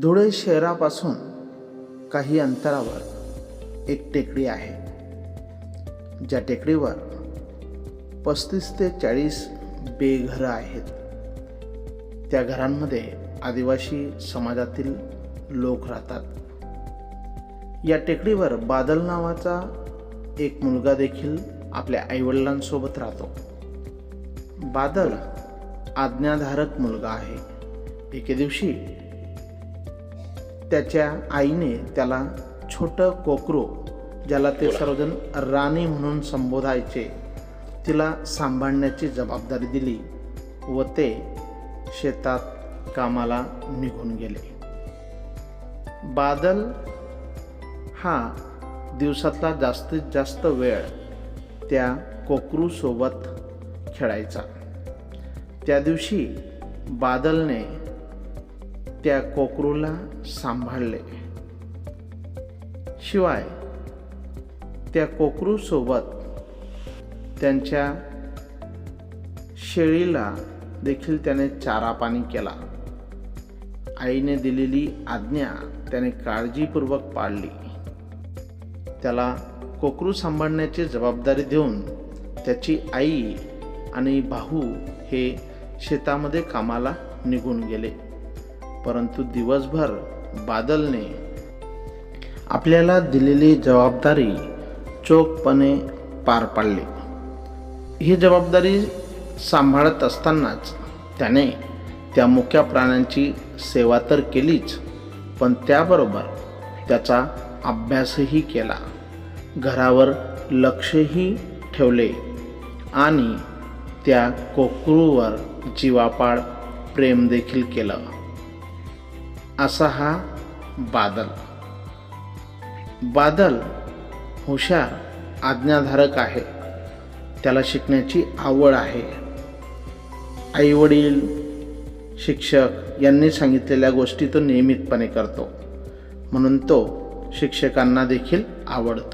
धुळे शहरापासून काही अंतरावर एक टेकडी आहे. ज्या टेकडीवर पस्तीस ते चाळीस बेघरं आहेत. त्या घरांमध्ये आदिवासी समाजातील लोक राहतात. या टेकडीवर बादल नावाचा एक मुलगा देखील आपल्या आईवडिलांसोबत राहतो. बादल आज्ञाधारक मुलगा आहे. एके दिवशी त्याच्या आईने त्याला छोटं कोकरू ज्याला ते सर्वजण राणी म्हणून संबोधायचे तिला सांभाळण्याची जबाबदारी दिली व ते शेतात कामाला निघून गेले. बादल हा दिवसातला जास्तीत जास्त वेळ त्या कोकरूसोबत खेळायचा. त्या दिवशी बादलने त्या कोकरूला सांभाळले. शिवाय त्या कोकरूसोबत त्यांच्या शेळीला देखील त्याने चारा पाणी केला. आईने दिलेली आज्ञा त्याने काळजीपूर्वक पाळली. त्याला कोकरू सांभाळण्याची जबाबदारी देऊन त्याची आई आणि भाऊ हे शेतामध्ये कामाला निघून गेले. परंतु दिवसभर बादलने आपल्याला दिलेली जबाबदारी चोखपणे पार पाडली. ही जबाबदारी सांभाळत असतानाच त्याने त्या मुक्या प्राण्यांची सेवा तर केलीच पण त्याबरोबर त्याचा अभ्यासही केला. घरावर लक्षही ठेवले आणि त्या कोकरूवर जीवापाड प्रेमदेखील केलं. असा हा बादल. बादल हुशार आज्ञाधारक आहे. त्याला शिकण्याची आवड आहे. आईवडील शिक्षक यांनी सांगितलेल्या गोष्टी तो नियमितपणे करतो. म्हणून तो शिक्षकांना देखील आवडतो.